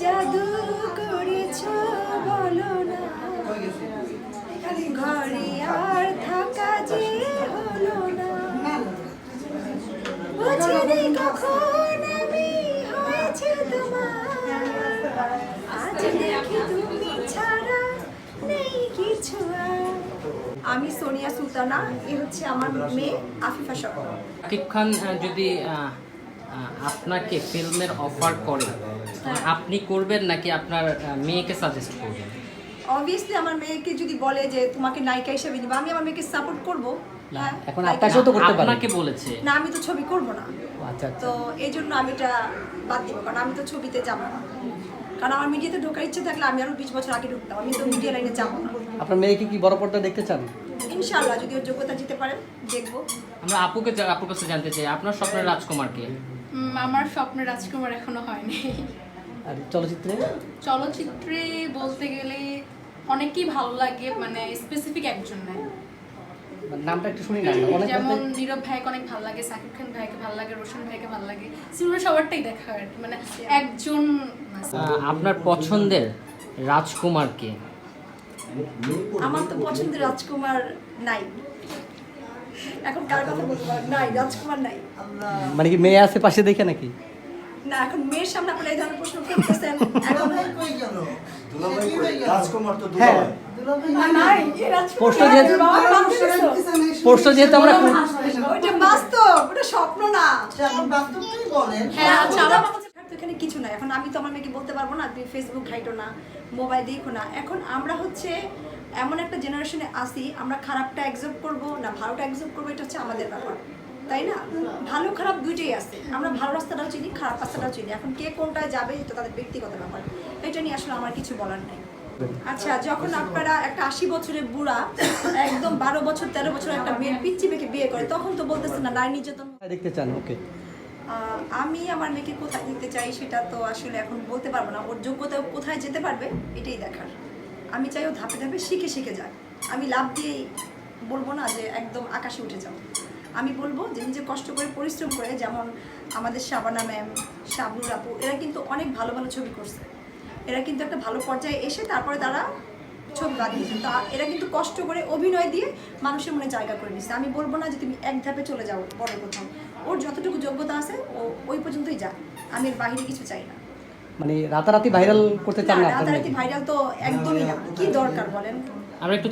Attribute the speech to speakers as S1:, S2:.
S1: জাদু করেছ বলো না ঘরে আর থাকা যে হলো না। বুঝিনি কখন আমি হয়েছে তোমার। আজ দেখি তুমি ছাড়া নেই কিছু আমি সোনিয়া সুলতানা, এ হচ্ছে আমার মেয়ে আফিফা সরকার।
S2: আকিব যদি আপনাকে ফিল্মের অফার করে। আপনি করবেন নাকি আপনার মেয়েকে সাজেস্ট করবেন?
S1: অবভিয়াসলি আমার মেয়েকে যদি বলে যে তোমাকে নায়িকা হিসেবে নিবা আমি আমার মেয়েকে সাপোর্ট করব। হ্যাঁ,
S3: এখন। আপনাকেও তো করতে পারে।
S2: আপনাকে বলেছে।
S1: না আমি তো ছবি করব না।
S3: আচ্ছা আচ্ছা।
S1: তো এই জন্য আমি এটা বাদ দিব কারণ আমি তো ছবিতে যাব না। কারণ আমার মিডিয়াতে ঢোকার ইচ্ছে থাকলে আমি আরও বিশ বছর আগে ঢুকতাম আমি তো মিডিয়া লাইনে যাব না।
S3: আপনার মেয়েকে কি বড় পর্দা দেখতে চান?
S1: ইনশাআল্লাহ যদি ওর যোগ্যতা দিতে পারে দেখব।
S2: আমরা আপুকে আপুর কাছে জানতে চাই আপনার স্বপ্নের রাজকুমারকে
S4: উম, আমার স্বপ্নের রাজকুমার এখনও হয়নি।
S3: আর চলচ্চিত্রে?
S4: চলচ্চিত্রে বলতে গেলে অনেকেই ভালো লাগে মানে স্পেসিফিক একজন নাই।
S3: মানে নামটা একটু শুনি না অনেক
S4: যেমন নীরব ভাইকে অনেক ভালো লাগে সাকিব খান ভাইকে ভালো লাগে রোশন ভাইকে ভালো লাগে সিনেমা সবারটাই দেখা হয় আর কি মানে একজন
S2: আপনার পছন্দের রাজকুমারকে
S1: আমার তো পছন্দের রাজকুমার নাই। এখন কার কথা বলব? নাই রাজকুমার নাই।
S3: মানে কি মেয়ে আছে পাশে দেখে নাকি?
S1: না এখন মেয়ের সামনে আপনারা এই ধরনের প্রশ্ন করতেছেন। এখন
S5: দুলাভাই কই? রাজকুমার তো
S3: হ্যাঁ।
S5: দুলাভাই।
S1: না,
S3: প্রশ্ন যেহেতু- আমরা
S1: স্বপ্ন
S4: হ্যাঁ আচ্ছা
S1: এখানে কিছু নাই। এখন আমি তো আমার মেয়েকে বলতে পারব না তুমি ফেসবুক ঘাইটো না মোবাইল দেখো না। এখন আমরা হচ্ছে এমন একটা জেনারেশনে আসি আমরা খারাপটা অ্যাকসেপ্ট করব না ভালোটা অ্যাকসেপ্ট করব এটা হচ্ছে আমাদের ব্যাপার তাই না? ভালো খারাপ দুইটাই আছে আমরা ভালো রাস্তাটাও চিনি খারাপ রাস্তাটাও চিনি এখন কে কোনটায় যাবে এটা তাদের ব্যক্তিগত ব্যাপার এটা নিয়ে আসলে আমার কিছু বলার নাই। আচ্ছা যখন আপনারা একটা আশি বছরের বুড়া একদম বারো বছর তেরো বছর একটা মেয়ের পিচ্ছি মেয়েকে বিয়ে করে তখন তো বলতেছে না নারী নির্যাতন।
S3: দেখতে চান ওকে?
S1: আমি আমার মেয়েকে কোথায় দিতে চাই সেটা তো আসলে এখন বলতে পারব না ওর যোগ্যতা কোথায় যেতে পারবে এটাই দেখার। আমি চাই ও ধাপে ধাপে শিখে শিখে যাক। আমি লাভ দিয়েই বলব না যে একদম আকাশে উঠে যাও। আমি বলব যে নিজে কষ্ট করে পরিশ্রম করে যেমন আমাদের শাবানা ম্যাম, শাবনুর আপু, এরা কিন্তু অনেক ভালো ভালো ছবি করছে। এরা কিন্তু একটা ভালো পর্যায়ে এসে তারপরে তারা ছবি বাদ দিয়েছে তা এরা কিন্তু কষ্ট করে অভিনয় দিয়ে মানুষের মনে জায়গা করে নিচ্ছে আমি বলব না যে তুমি এক ধাপে চলে যাও বড় কোথাও। ওর যতটুকু যোগ্যতা আছে ও ওই পর্যন্তই যাক। আমি এর বাইরে কিছু চাই না।
S3: মানে রাতারাতি ভাইরাল করতে চান না
S1: রাতারাতি ভাইরাল তো একদমই না। কি দরকার বলেন?
S2: আমরা একটু